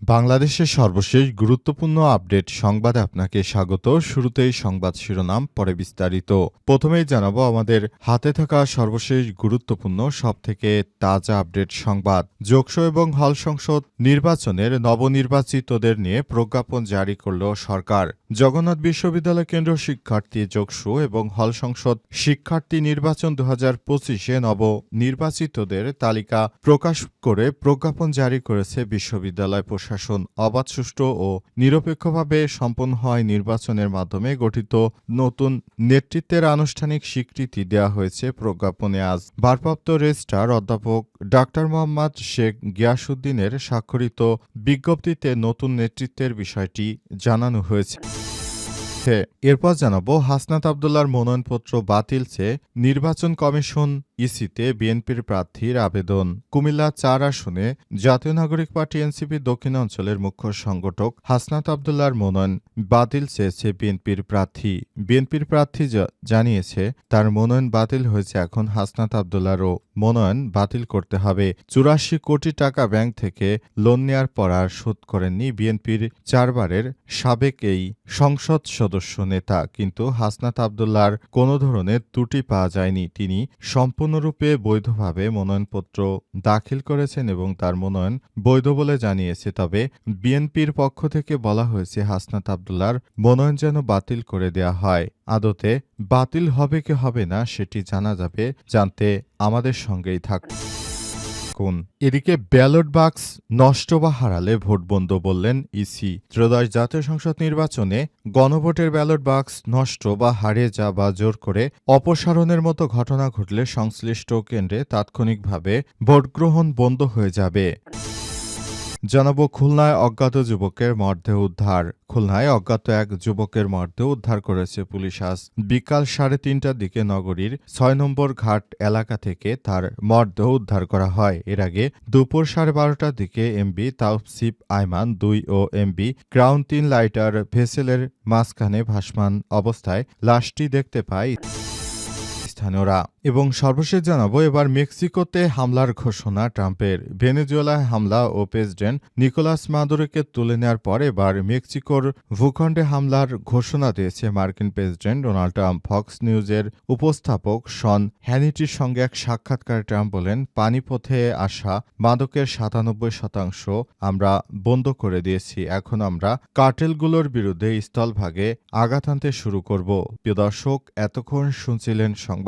বাংলাদেশের সর্বশেষ গুরুত্বপূর্ণ আপডেট সংবাদে আপনাকে স্বাগত। শুরুতেই সংবাদ শিরোনাম, পরে বিস্তারিত। প্রথমেই জানাব আমাদের হাতে থাকা সর্বশেষ গুরুত্বপূর্ণ, সবথেকে তাজা আপডেট সংবাদ। যোগসো এবং হল সংসদ নির্বাচনের নবনির্বাচিতদের নিয়ে প্রজ্ঞাপন জারি করল সরকার। জগন্নাথ বিশ্ববিদ্যালয় কেন্দ্র শিক্ষার্থী যোগসু এবং হল সংসদ শিক্ষার্থী নির্বাচন দু হাজার পঁচিশে নবনির্বাচিতদের তালিকা প্রকাশ করে প্রজ্ঞাপন জারি করেছে বিশ্ববিদ্যালয় অবাধ, সুষ্ঠু ও নিরপেক্ষভাবে সম্পন্ন হয় নির্বাচনের মাধ্যমে গঠিত নতুন নেতৃত্বের আনুষ্ঠানিক স্বীকৃতি দেওয়া হয়েছে প্রজ্ঞাপনে আজ। ভারপ্রাপ্ত রেজিস্ট্রার অধ্যাপক ডাক্তার মোহাম্মদ শেখ গিয়াসুদ্দিনের স্বাক্ষরিত বিজ্ঞপ্তিতে নতুন নেতৃত্বের বিষয়টি জানানো হয়েছে। হচ্ছে। এরপর জানাব, হাসনাত আবদুল্লার মনোনয়নপত্র বাতিল চেয়ে নির্বাচন কমিশন ইসিতে বিএনপির প্রার্থীর আবেদন। কুমিল্লা চার আসনে জাতীয় নাগরিক পার্টি এনসিপি দক্ষিণ অঞ্চলের মুখ্য সংগঠক হাসনাত আবদুল্লার মনোনয়ন বাতিল চেয়েছে বিএনপির প্রার্থী। বিএনপির প্রার্থী জানিয়েছে, তার মনোনয়ন বাতিল হয়েছে এখন হাসনাত আবদুল্লারও মনোনয়ন বাতিল করতে হবে। চুরাশি কোটি টাকা ব্যাংক থেকে লোন নেয়ার পর আর শোধ করেননি বিএনপির চারবারের সাবেক এই সংসদ সদস্য। নেতা, কিন্তু হাসনাত আবদুল্লার কোনো ধরনের ত্রুটি পাওয়া যায়নি। তিনি সম্পূর্ণরূপে বৈধভাবে মনোনয়নপত্র দাখিল করেছেন এবং তার মনোনয়ন বৈধ বলে জানিয়েছে। তবে বিএনপির পক্ষ থেকে বলা হয়েছে, হাসনাত আবদুল্লার মনোনয়ন যেন বাতিল করে দেয়া হয়। আদতে বাতিল হবে কি হবে না সেটি জানা যাবে। জানতে আমাদের সঙ্গেই থাকুন। থাকুন এদিকে ব্যালট বাক্স নষ্ট বা হারালে ভোট বন্ধ বললেন ইসি। ত্রয়োদশ জাতীয় সংসদ নির্বাচনে গণভোটের ব্যালট বাক্স নষ্ট বা হারিয়ে যা বা জোর করে অপসারণের মতো ঘটনা ঘটলে সংশ্লিষ্ট কেন্দ্রে তাৎক্ষণিকভাবে ভোটগ্রহণ বন্ধ হয়ে যাবে। জানাব খুলনায় অজ্ঞাত যুবকের মরদেহ উদ্ধার। খুলনায় অজ্ঞাত এক যুবকের মরদেহ উদ্ধার করেছে পুলিশ। আজ বিকাল সাড়ে তিনটার দিকে নগরীর ছয় নম্বর ঘাট এলাকা থেকে তার মরদেহ উদ্ধার করা হয়। এর আগে দুপুর সাড়ে বারোটার দিকে এমবি তাওসিফ আইমান দুই ও এমবি ক্রাউন তিন লাইটার ভেসেলের মাঝখানে ভাসমান অবস্থায় লাশটি দেখতে পায়। স্থানীয়রা। এবং সর্বশেষ জানাব, এবার মেক্সিকোতে হামলার ঘোষণা ট্রাম্পের। ভেনেজুয়েলায় হামলা ও প্রেসিডেন্ট নিকোলাস মাদুরোকে তুলে নেওয়ার পর এবার মেক্সিকোর ভূখণ্ডে হামলার ঘোষণা দিয়েছে মার্কিন প্রেসিডেন্ট ডোনাল্ড ট্রাম্প। ফক্স নিউজের উপস্থাপক শন হ্যানিটির সঙ্গে এক সাক্ষাৎকারে ট্রাম্প বলেন, পানিপথে আসা মাদকের সাতানব্বই শতাংশ আমরা বন্ধ করে দিয়েছি। এখন আমরা কার্টেলগুলোর বিরুদ্ধে স্থলভাগে আঘাত আনতে শুরু করব। প্রিয় দর্শক, এতক্ষণ শুনছিলেন সংবাদ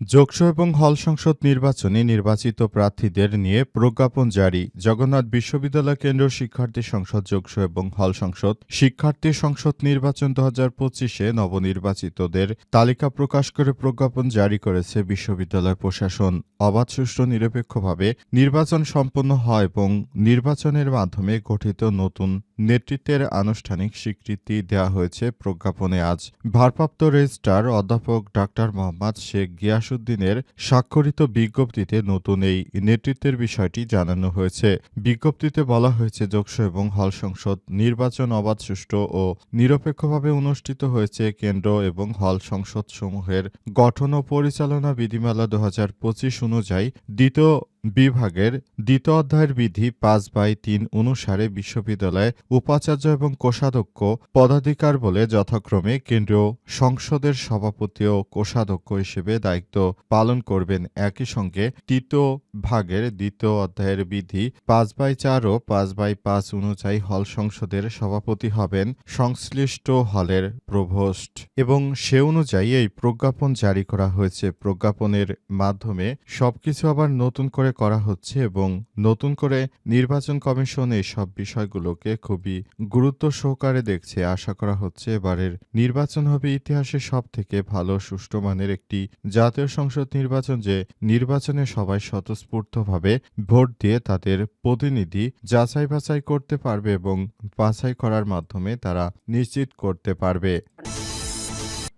যোগসো এবং হল সংসদ নির্বাচনে নির্বাচিত প্রার্থীদের নিয়ে প্রজ্ঞাপন জারি। জগন্নাথ বিশ্ববিদ্যালয় কেন্দ্র শিক্ষার্থী সংসদ যোগসো এবং হল সংসদ শিক্ষার্থী সংসদ নির্বাচন দু হাজার পঁচিশে নবনির্বাচিতদের তালিকা প্রকাশ করে প্রজ্ঞাপন জারি করেছে বিশ্ববিদ্যালয় প্রশাসন। অবাধ, সুষ্ঠু, নিরপেক্ষভাবে নির্বাচন সম্পন্ন হয় এবং নির্বাচনের মাধ্যমে গঠিত নতুন নেতৃত্বের আনুষ্ঠানিক স্বীকৃতি দেওয়া হয়েছে প্রজ্ঞাপনে। আজ ভারপ্রাপ্ত রেজিস্ট্রার অধ্যাপক ডাক্তার মোহাম্মদ শেখ গিয়াসুদ্দিনের স্বাক্ষরিত বিজ্ঞপ্তিতে নতুন এই নেতৃত্বের বিষয়টি জানানো হয়েছে। বিজ্ঞপ্তিতে বলা হয়েছে যোগসো এবং হল সংসদ নির্বাচন অবাধ সুষ্ঠু ও নিরপেক্ষভাবে অনুষ্ঠিত হয়েছে কেন্দ্র এবং হল সংসদ সমূহের গঠন ও পরিচালনা বিধিমালা দু হাজার পঁচিশ অনুযায়ী দ্বিতীয় বিভাগের দ্বিতীয় অধ্যায়ের বিধি পাঁচ বাই তিন অনুসারে বিশ্ববিদ্যালয়ে উপাচার্য এবং কোষাধ্যক্ষ পদাধিকার বলে যথাক্রমে কেন্দ্রীয় সংসদের সভাপতি ও কোষাধ্যক্ষ হিসেবে দায়িত্ব পালন করবেন। একই সঙ্গে তৃতীয় ভাগের দ্বিতীয় অধ্যায়ের বিধি পাঁচ বাই চার ও পাঁচ বাই পাঁচ অনুযায়ী হল সংসদের সভাপতি হবেন সংশ্লিষ্ট হলের প্রভোস্ট এবং সে অনুযায়ী এই প্রজ্ঞাপন জারি করা হয়েছে। প্রজ্ঞাপনের মাধ্যমে সবকিছু আবার নতুন করে করে করা হচ্ছে এবং নতুন করে নির্বাচন কমিশন এই সব বিষয়গুলোকে খুবই গুরুত্ব সহকারে দেখছে। আশা করা হচ্ছে এবারের নির্বাচন হবে ইতিহাসে সব থেকে ভালো, সুষ্ঠু মানের একটি জাতীয় সংসদ নির্বাচন যে নির্বাচনে সবাই স্বতঃস্ফূর্তভাবে ভোট দিয়ে তাদের প্রতিনিধি যাচাই বাছাই করতে পারবে এবং বাছাই করার মাধ্যমে তারা নিশ্চিত করতে পারবে।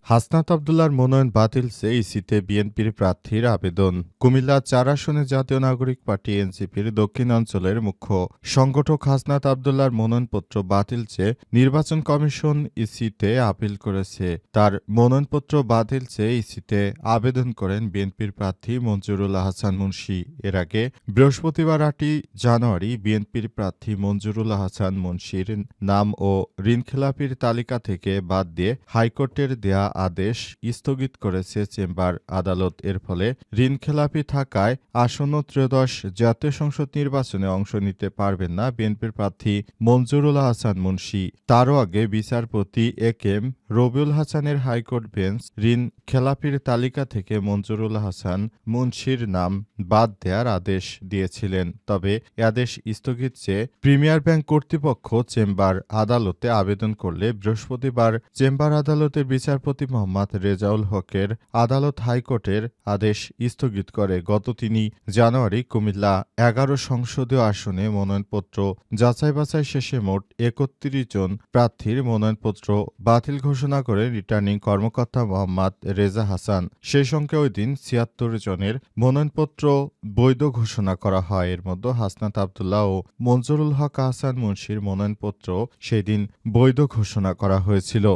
হাসনাত আবদুল্লার মনোনয়ন বাতিল চেয়ে ইসিতে বিএনপির প্রার্থীর আবেদন। কুমিল্লা চার আসনে জাতীয় নাগরিক পার্টি এনসিপির দক্ষিণ অঞ্চলের মুখ্য সংগঠক হাসনাত আবদুল্লার মনোনয়নপত্র বাতিল চেয়ে নির্বাচন কমিশন ইসিতে আপিল করেছে। তার মনোনয়নপত্র বাতিল চেয়ে ইসিতে আবেদন করেন বিএনপির প্রার্থী মঞ্জুরুল হাসান মুন্সি। এর আগে বৃহস্পতিবার আটই জানুয়ারি বিএনপির প্রার্থী মঞ্জুরুল হাসান মুন্সির নাম ও ঋণখেলাপির তালিকা থেকে বাদ দিয়ে হাইকোর্টের দেয়া আদেশ স্থগিত করেছে চেম্বার আদালত। এর ফলে ঋণখেলাপি থাকায় আসন্ন ত্রয়োদশ জাতীয় সংসদ নির্বাচনে অংশ নিতে পারবেন না বিএনপির প্রার্থী মঞ্জুরুল হাসান মুন্সি। তারও আগে বিচারপতি এ কেম রবিউল হাসানের হাইকোর্ট বেঞ্চ ঋণ খেলাপির তালিকা থেকে মঞ্জুরুল হাসান মুন্সির নাম বাদ দেওয়ার আদেশ দিয়েছিলেন। তবে আদেশ স্থগিত চেয়ে প্রিমিয়ার ব্যাংক কর্তৃপক্ষ চেম্বার আদালতে আবেদন করলে বৃহস্পতিবার চেম্বার আদালতের বিচারপতি মোহাম্মদ রেজাউল হকের আদালত হাইকোর্টের আদেশ স্থগিত করে। গত তিনি জানুয়ারি কুমিল্লা এগারো সংসদীয় আসনে মনোনয়নপত্র যাচাই বাছাই শেষে মোট একত্রিশ জন প্রার্থীর মনোনয়নপত্র বাতিল ঘোষণা করে রিটার্নিং কর্মকর্তা মোহাম্মদ রেজা হাসান। সেই সঙ্গে ওই দিন ছিয়াত্তর জনের মনোনয়নপত্র বৈধ ঘোষণা করা হয়। এর মধ্যে হাসনাত আবদুল্লাহ ও মঞ্জুরুল হক আহসান মুন্সির মনোনয়নপত্র সেই দিন বৈধ ঘোষণা করা হয়েছিল।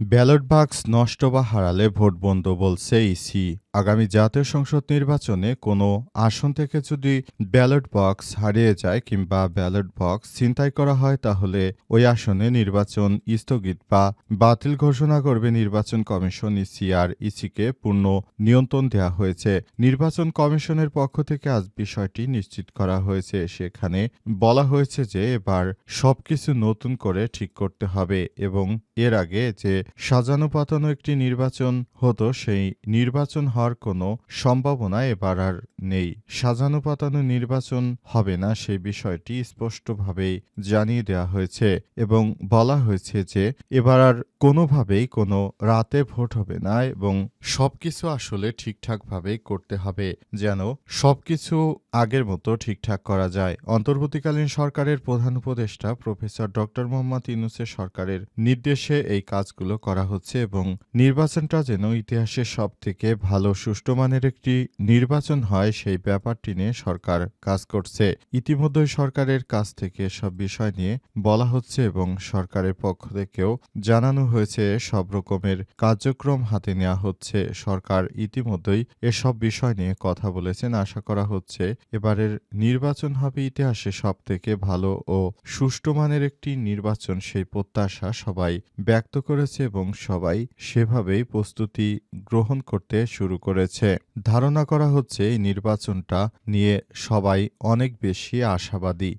ব্যালট বাক্স নষ্ট বা হারালে ভোট বন্ধ বলছে ইসি। আগামী জাতীয় সংসদ নির্বাচনে কোনো আসন থেকে যদি ব্যালট বক্স হারিয়ে যায় কিংবা ব্যালট বক্স ছিনতাই করা হয়, তাহলে ওই আসনে নির্বাচন স্থগিত বা বাতিল ঘোষণা করবে নির্বাচন কমিশন। ইসি আর ইসিকে পূর্ণ নিয়ন্ত্রণ দেওয়া হয়েছে। নির্বাচন কমিশনের পক্ষ থেকে আজ বিষয়টি নিশ্চিত করা হয়েছে। সেখানে বলা হয়েছে যে এবার সবকিছু নতুন করে ঠিক করতে হবে এবং এর আগে যে সাজানো পাতানো একটি নির্বাচন হতো, সেই নির্বাচন হওয়ার কোনো সম্ভাবনা এবার আর নেই। সাজানো পাতানো নির্বাচন হবে না সেই বিষয়টি স্পষ্টভাবেই জানিয়ে দেওয়া হয়েছে এবং বলা হয়েছে যে এবার আর কোনোভাবেই কোনো রাতে ভোট হবে না এবং সবকিছু আসলে ঠিকঠাকভাবেই করতে হবে যেন সবকিছু আগের মতো ঠিকঠাক করা যায়। অন্তর্বর্তীকালীন সরকারের প্রধান উপদেষ্টা প্রফেসর ডক্টর মোহাম্মদ ইউনুসের সরকারের নির্দেশে এই কাজগুলো করা হচ্ছে এবং নির্বাচনটা যেন ইতিহাসের সব থেকে ভালো সুষ্ঠু মানের একটি নির্বাচন হয়, সেই ব্যাপারটি নিয়ে সরকার কাজ করছে। ইতিমধ্যেই সরকারের কাছ থেকে সব বিষয় নিয়ে বলা হচ্ছে এবং সরকারের পক্ষ থেকেও জানানো হয়েছে, সব রকমের কার্যক্রম হাতে নেওয়া হচ্ছে। সরকার ইতিমধ্যেই এসব বিষয় নিয়ে কথা বলেছেন, আশা করা হচ্ছে এবারের নির্বাচন হবে ইতিহাসে সব থেকে ভালো ও সুষ্ঠু মানের একটি নির্বাচন, সেই প্রত্যাশা সবাই ব্যক্ত করেছে এবং সবাই সেভাবেই প্রস্তুতি গ্রহণ করতে শুরু করেছে। ধারণা করা হচ্ছে, এই নির্বাচনটা নিয়ে সবাই অনেক বেশি আশাবাদী।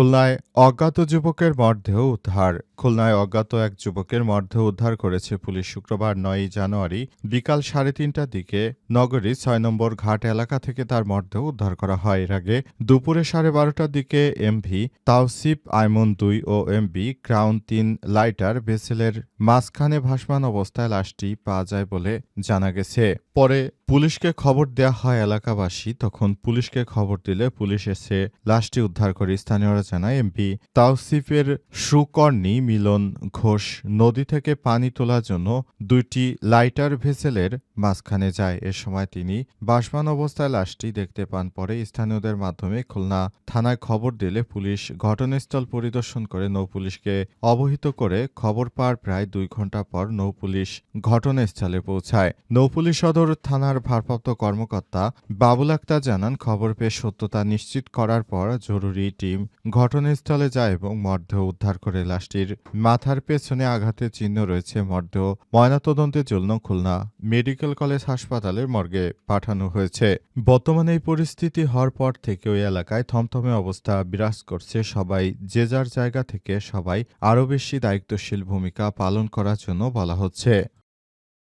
খুলনায় অজ্ঞাত যুবকের মরদেহ উদ্ধার। খুলনায় অজ্ঞাত এক যুবকের মরদেহ উদ্ধার করেছে পুলিশ শুক্রবার নয়ই জানুয়ারি বিকাল সাড়ে তিনটার দিকে। নগরীর ছয় নম্বর ঘাট এলাকা থেকে তার মরদেহ উদ্ধার করা হয়। এর আগে দুপুরে সাড়ে বারোটার দিকে এমভি, তাওসিফ, আইমন দুই ও এমবি ক্রাউন তিন লাইটার, ভেসেলের মাঝখানে ভাসমান অবস্থায় লাশটি পাওয়া যায় বলে জানা গেছে। পরে পুলিশকে খবর দেয়া হয় এলাকাবাসী, তখন পুলিশকে খবর দিলে পুলিশ এসে লাশটি উদ্ধার করে স্থানীয়রা জানায়, এমপি তাওসিফের সুকর্ণী মিলন ঘোষ নদী থেকে পানি তোলার জন্য দুইটি লাইটার ভেসেলের মাঝখানে যায়। এ সময় তিনি বাসমান অবস্থায় লাশটি দেখতে পান। পরে স্থানীয়দের মাধ্যমে খুলনা থানায় খবর দিলে পুলিশ ঘটনাস্থল পরিদর্শন করে নৌপুলিশকে অবহিত করে খবর পাওয়ার প্রায় দুই ঘণ্টা পর নৌপুলিশ ঘটনাস্থলে পৌঁছায়। নৌপুলিশ সদর থানার ভারপ্রাপ্ত কর্মকর্তা বাবুল আক্তার জানান, খবর পেয়ে সত্যতা নিশ্চিত করার পর জরুরি টিম ঘটনাস্থলে যায় এবং মরদেহ উদ্ধার করে লাশটির মাথার পেছনে আঘাতের চিহ্ন রয়েছে। মরদেহ ময়নাতদন্তের জন্য খুলনা মেডিকেল কলেজ হাসপাতালের মর্গে পাঠানো হয়েছে। বর্তমানে এই পরিস্থিতি হওয়ার পর থেকে ওই এলাকায় থমথমে অবস্থা বিরাজ করছে। সবাই যে যার জায়গা থেকে সবাই আরও বেশি দায়িত্বশীল ভূমিকা পালন করার জন্য বলা হচ্ছে।